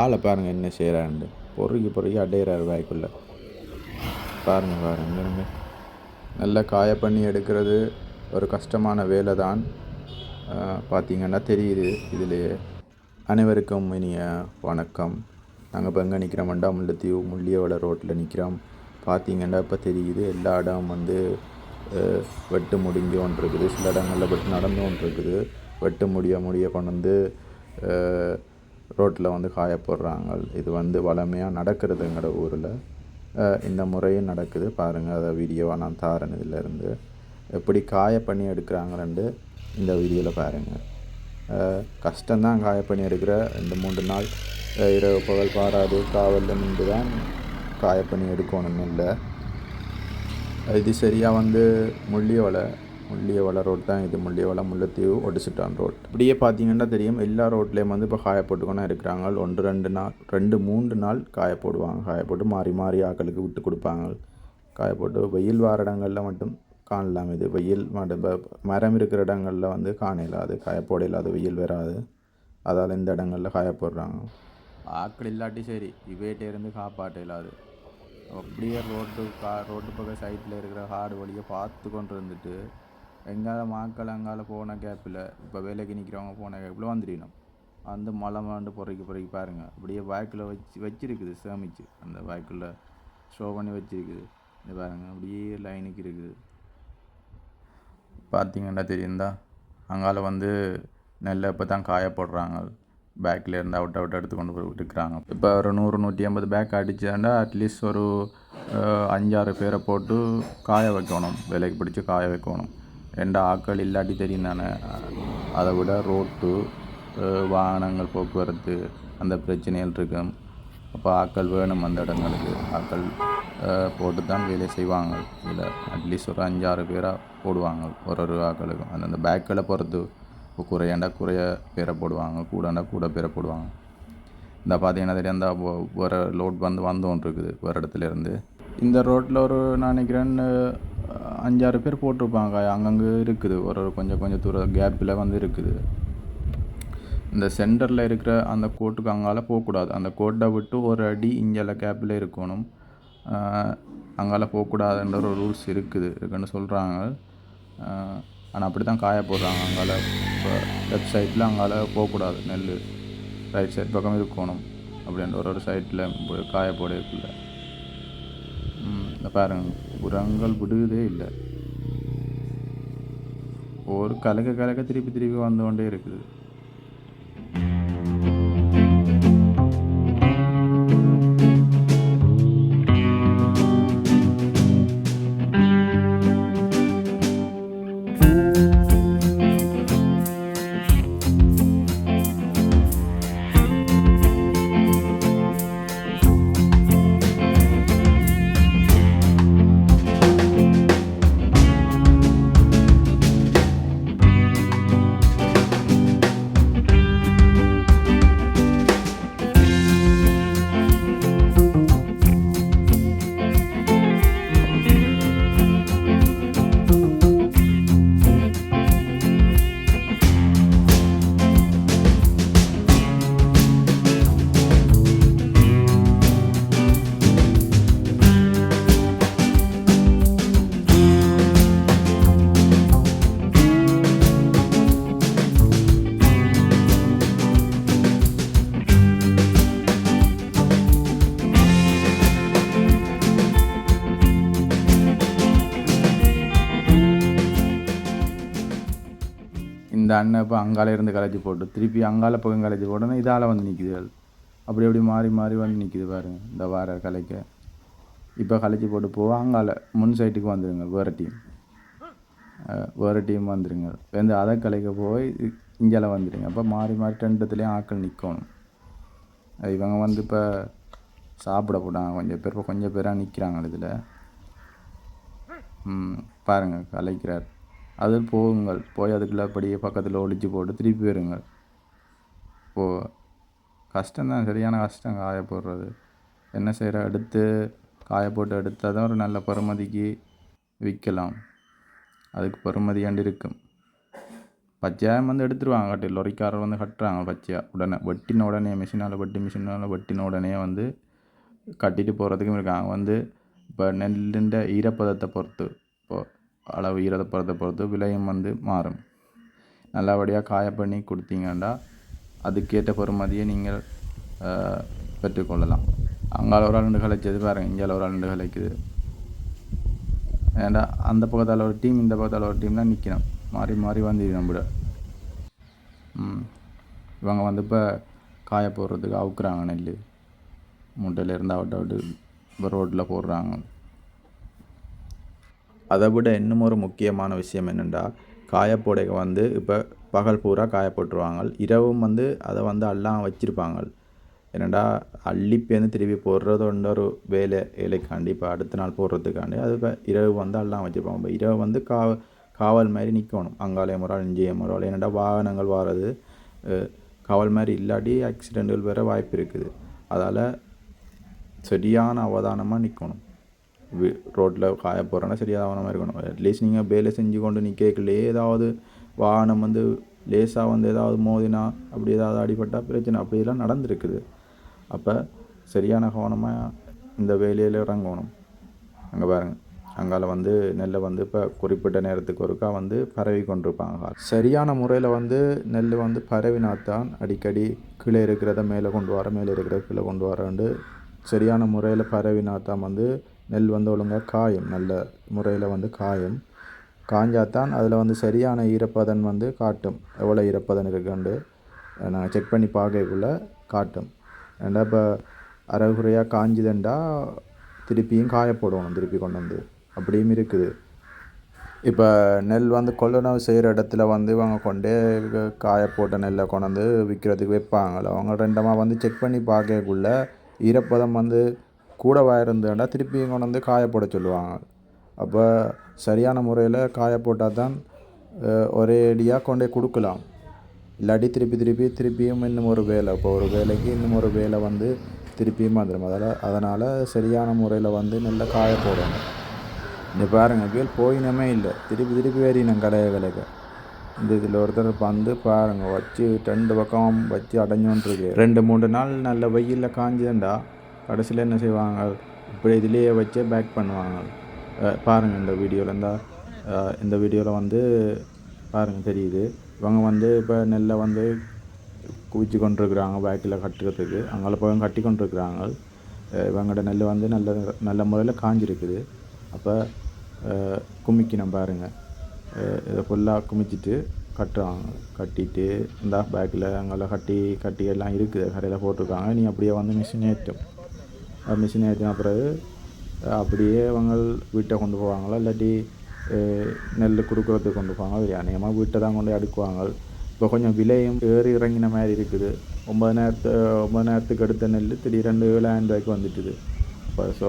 ஆளை பாருங்கள் என்ன செய்கிறாண்டு பொறுக்கி பொறுக்கி அடையிறார் வாய்க்குள்ளே. பாருங்கள் பாருங்க இருங்க. நல்லா காய பண்ணி எடுக்கிறது ஒரு கஷ்டமான வேலை தான் பார்த்தீங்கன்னா தெரியுது இதிலேயே. அனைவருக்கும் இனிய வணக்கம். நாங்கள் இப்போ எங்கே நிற்கிறோம்டா முல்லைத்தீவு முள்ளியவளை ரோட்டில் நிற்கிறோம் பார்த்தீங்கன்னா இப்போ தெரியுது எல்லா இடம் வந்து வெட்டு முடிஞ்சு ஒன்று இருக்குது சில இடங்களில் வெட்டு நடந்து ஒன்று இருக்குது வெட்டு முடிய முடிய கொண்டு வந்து ரோட்டில் வந்து காய போடுறாங்க இது வந்து வளமையாக நடக்கிறதுங்கிற ஊரில் இந்த முறையும் நடக்குது. பாருங்கள் அதை வீடியோவாக நான் தாரேன் இதிலேருந்து. எப்படி காய பண்ணி எடுக்கிறாங்கன்ட்டு இந்த வீடியோவில் பாருங்கள் அஹ் கஷ்டம்தான் காய பண்ணி எடுக்கிற. இந்த மூன்று நாள் இரவு பகல் பாராது காவலில் நின்று தான் காய பண்ணி எடுக்கணும்னு இல்லை. இது சரியாக வந்து முள்ளியோலை முள்ளியவளை ரோட் தான் இது. முள்ளியவளை முல்லைத்தீவு ஒடிசிட்டான் ரோட். இப்படியே பார்த்தீங்கன்னா தெரியும் எல்லா ரோட்லேயும் வந்து இப்போ காய போட்டுக்கொண்டு இருக்கிறாங்க. ஒன்று ரெண்டு நாள் ரெண்டு மூன்று நாள் காய போடுவாங்க காய போட்டு மாறி மாறி ஆக்களுக்கு விட்டு கொடுப்பாங்க. காய போட்டு வெயில் வார இடங்களில் மட்டும் காணலாம் இது. வெயில் மரம் இருக்கிற இடங்களில் வந்து காண இல்லாது காயப்போட இல்லாத வெயில் வராது. அதால் இந்த இடங்களில் காய போடுறாங்க ஆக்கள் இல்லாட்டி சரி இவேட்டே இருந்து காப்பாற்ற இல்லாது. அப்படியே ரோட்டு கா ரோட்டு பக்கம் சைட்டில் இருக்கிற ஹார்டு வழியை பார்த்து கொண்டு இருந்துட்டு எங்கால மாக்கள் அங்கால போன கேப்பில் இப்போ வேலைக்கு நிற்கிறவங்க போன கேப்பில் வந்துடணும். வந்து மலை மாண்டு பொறைக்கு பொறைக்கு பாருங்கள் அப்படியே வாய்க்கில் வச்சு வச்சுருக்குது சேமிச்சு. அந்த வாய்க்குள்ள ஷோ பண்ணி வச்சுருக்குது. இது பாருங்கள் அப்படியே லைனுக்கு இருக்குது. பார்த்தீங்கன்னா தெரியுந்தா அங்கால வந்து நெல்லை இப்போ தான் காய போடுறாங்க. பேக்கில் இருந்து அவுட் அவுட் எடுத்து கொண்டு போய் இருக்கிறாங்க இப்போ ஒரு நூறு நூற்றி ஐம்பது பேக் அடிச்சாண்டா அட்லீஸ்ட் ஒரு அஞ்சாறு பேரை போட்டு காய வைக்கணும். விலைக்கு பிடிச்சி காய வைக்கணும். ரெண்டு ஆட்கள் இல்லாட்டி தெரியும் நான் அதை விட ரோட்டு வாகனங்கள் போக்குவரத்து அந்த பிரச்சனைகள் இருக்கும் அப்போ ஆக்கள் வேணும் அந்த இடங்களுக்கு. ஆட்கள் போட்டு தான் வேலை செய்வாங்க. இதில் அட்லீஸ்ட் ஒரு அஞ்சாறு பேராக போடுவாங்க. ஒரு ஒரு ஆட்களுக்கும் அந்தந்த பேக்கில் பொறுத்து இப்போ குறையாண்டா குறைய பேரை போடுவாங்க. கூடண்டா கூட பேரை போடுவாங்க. இந்த பார்த்தீங்கன்னா தெரியும்? அந்த வேறு ஒரு லோட் வந்து வந்தோன்னு இருக்குது ஒரு இடத்துல இருந்து. இந்த ரோட்டில் ஒரு நான் நினைக்கிறேன்னு அஞ்சாறு பேர் போட்டிருப்பாங்க அங்கங்கே இருக்குது. ஒரு ஒரு கொஞ்சம் கொஞ்சம் தூரம் கேப்பில் வந்து இருக்குது. இந்த சென்டரில் இருக்கிற அந்த கோட்டுக்கு அங்கால போகக்கூடாது. அந்த கோட்டை விட்டு ஒரு அடி இங்கே கேப்பில் இருக்கணும். அங்கால போகக்கூடாதுன்ற ஒரு ரூல்ஸ் இருக்குது. இருக்குன்னு சொல்கிறாங்க ஆனால் அப்படி தான் காய போடுறாங்க. அங்கால இப்போ லெஃப்ட் சைடில் அங்கால போகக்கூடாது. நெல் ரைட் சைட் பக்கம் இருக்கணும் அப்படின்ற ஒரு ஒரு சைட்டில் காய போடக்குள்ள இந்த பாருங்கள் உரங்கள் விடுவதே இல்லை. ஒரு கலக்க கலக்க திருப்பி திருப்பி வந்து கொண்டே இருக்குது. இந்த அண்ணன் இப்போ அங்கால இருந்து கலைச்சி போட்டு திருப்பி அங்கால பக்கம் கலைச்சி போட்டோன்னா இதால் வந்து நிற்குது அப்படி அப்படி மாறி மாறி வந்து நிற்குது பாருங்க இந்த வார கலைக்க. இப்போ கலைச்சி போட்டு போக அங்கால முன் சைட்டுக்கு வந்துடுங்க வேறு டீம் வேறு டீம் வந்துடுங்க வந்து அதை கலைக்க போய் இங்கால வந்துடுங்க அப்போ மாறி மாறி ரெண்டுத்துலேயும் ஆட்கள் நிற்கணும் இவங்க வந்து இப்போ சாப்பிட போட்டாங்க கொஞ்சம் பேர் இப்போ கொஞ்சம் பேராக நிற்கிறாங்க இதில். ம், பாருங்க கலைக்கிறார். அது போகுங்கள். போய் அதுக்குள்ள அப்படியே பக்கத்தில் ஒழிச்சு போட்டு திருப்பி வருங்கள் இப்போது கஷ்டம்தான். சரியான கஷ்டம் காய போடுறது என்ன செய்கிற எடுத்து காய போட்டு எடுத்தால் தான் ஒரு நல்ல பருமதிக்கு விற்கலாம். அதுக்கு பருமதியாண்டு இருக்கும்? பச்சையாக வந்து எடுத்துருவாங்க. கட்டி லொரிக்காரர் வந்து கட்டுறாங்க பச்சையாக உடனே வெட்டின உடனே மிஷினால் வெட்டி மிஷினால் வெட்டின உடனே வந்து கட்டிட்டு போகிறதுக்கும் இருக்காங்க. வந்து இப்போ நெல்லுன்ற ஈரப்பதத்தை பொறுத்து. இப்போ அளவு ஈரப்பதத்தை பொறுத்து விலையும் வந்து மாறும். நல்லபடியாக காய பண்ணி கொடுத்தீங்கன்னா அதுக்கேற்ற பெறுமதியை நீங்கள் பெற்றுக்கொள்ளலாம் அங்கால ஒரு ஆள் ரெண்டு கலைச்சது பாருங்கள் இங்கே ஒரு ஆள் ரெண்டு கலைக்குது. ஏண்டா அந்த பக்கத்தால் ஒரு டீம் இந்த பக்கத்தால் ஒரு டீம் தான் நிற்கணும் மாறி மாறி வந்து நம்மள ம். இவங்க வந்து இப்போ காய போடுறதுக்கு அவுக்குறாங்க நெல் மூட்டையிலேருந்து அவுட்டு அவுட்டு இப்போ ரோட்டில் போடுறாங்க. அதை விட இன்னும் ஒரு முக்கியமான விஷயம் என்னென்னா காயப்போடைக்கு வந்து இப்போ பகல் பூரா காய போட்டுருவாங்க இரவும் வந்து அதை வந்து எல்லாம் வச்சுருப்பாங்க என்னடா அள்ளி பேர்ந்து திருப்பி போடுறது ஒன்று ஒரு வேலை வேலைக்காண்டி இப்போ அடுத்த நாள் போடுறதுக்காண்டி அது இப்போ இரவு வந்து எல்லாம் வச்சுருப்பாங்க. இப்போ இரவு வந்து கா காவல் மாதிரி நிற்கணும் அங்காலே முறால் இஞ்சிய முறால் என்னடா வாகனங்கள் வாரது காவல் மாதிரி இல்லாட்டி ஆக்சிடெண்ட்டுகள் வேற வாய்ப்பு இருக்குது. அதால் சரியான அவதானமாக நிற்கணும் ரோட்டில் காய போகிறோன்னா சரியான கவனமாக இருக்கணும். அட்லீஸ்ட் நீங்கள் வேலை செஞ்சு கொண்டு நிற்கலையே ஏதாவது வாகனம் வந்து லேசாக வந்து ஏதாவது மோதினா அப்படி ஏதாவது அடிபட்டால் பிரச்சனை அப்படிலாம் நடந்திருக்குது. அப்போ சரியான கவனமாக இந்த வேலையில் இறங்கணும். அங்கே பாருங்கள் அங்கால வந்து நெல்லை வந்து இப்போ குறிப்பிட்ட நேரத்துக்கு ஒருக்கா வந்து பரவி கொண்டிருப்பாங்க சரியான முறையில் வந்து நெல் வந்து பரவினாத்தான் அடிக்கடி கீழே இருக்கிறத மேலே கொண்டு வர மேலே இருக்கிறத கீழே கொண்டு வரண்டு சரியான முறையில் பரவினாத்தான் வந்து நெல் வந்து ஒழுங்காக காயும். நல்ல முறையில் வந்து காயும். காஞ்சாதான் அதில் வந்து சரியான ஈரப்பதன் வந்து காட்டும். எவ்வளோ ஈரப்பதன் இருக்குன்ட்டு நாங்கள் செக் பண்ணி பார்க்கக்குள்ள காட்டும். ஏன்னா இப்போ அரைகுறையாக காஞ்சுதுண்டா திருப்பியும் காய திருப்பி கொண்டு வந்து. அப்படியும் இருக்குது. இப்போ நெல் வந்து கொள்ளுணவு செய்கிற இடத்துல வந்து இவங்க கொண்டே காய போட்ட நெல்லை கொண்டு வந்து விற்கிறதுக்கு வைப்பாங்கள அவங்க ரெண்டமாக வந்து செக் பண்ணி பார்க்கக்குள்ள ஈரப்பதம் வந்து கூட இருந்ததுன்னா திருப்பியும் கொண்டு வந்து காய போட சொல்லுவாங்க. அப்போ சரியான முறையில் காய போட்டால் தான் ஒரே அடியாக கொண்டே கொடுக்கலாம். இல்லாட்டி திருப்பி திருப்பி திருப்பியும் இன்னும் ஒரு வேலை. இப்போ ஒரு வேலைக்கு இன்னும் ஒரு வேலை வந்து திருப்பியும் வந்துடும் அதில் அதனால் சரியான முறையில் வந்து நல்லா காய போடணும். இந்த பாருங்கள் வேல் போயினமே இல்லை. திருப்பி திருப்பி வேறினேன் கலைய கலைக்க இந்த இதில் ஒருத்தர் வந்து பாருங்க வச்சு ரெண்டு பக்கம் வச்சு அடைஞ்சோன்ட்ருக்கு ரெண்டு மூணு நாள் நல்ல வெயிலில் காஞ்சுதுண்டா. கடைசியில் என்ன செய்வாங்க? இப்படி இதுலேயே வச்சே பேக் பண்ணுவாங்க. பாருங்கள் இந்த வீடியோவில் இந்த இந்த வீடியோவில் வந்து பாருங்கள் தெரியுது. இவங்க வந்து இப்போ நெல்லை வந்து குவிச்சு கொண்டிருக்கிறாங்க பேக்கில் கட்டுறதுக்கு. அங்கே போய் கட்டி கொண்டிருக்கிறாங்க. இவங்களோட நெல் வந்து நல்ல நல்ல முறையில் காஞ்சிருக்குது. அப்போ குமிக்கணும் பாருங்கள் இதை ஃபுல்லாக குமிச்சிட்டு கட்டுறாங்க. கட்டிட்டு இந்த பேக்கில் அங்கெல்லாம் கட்டி கட்டி எல்லாம் இருக்குது. கடையில் போட்டிருக்காங்க. நீ அப்படியே வந்து மிஷின் ஏற்றும் மிஷின் ஏற்றின பிறகு அப்படியே அவங்க வீட்டை கொண்டு போவாங்களா? இல்லாட்டி நெல் கொடுக்குறதுக்கு கொண்டு போவாங்க அநேகமாக வீட்டை தான் கொண்டு அடுக்குவாங்க. இப்போ கொஞ்சம் விலையும் ஏறி இறங்கின மாதிரி இருக்குது. ஒம்பது நேரத்து ஒம்பது நேரத்துக்கு எடுத்த நெல் திடீரெண்டு ஏழாயிரம் ரூபாய்க்கு வந்துட்டுது. இப்போ ஸோ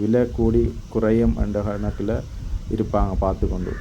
விலை கூடி குறையும் என்ற கணக்கில் இருப்பாங்க பார்த்து கொண்டு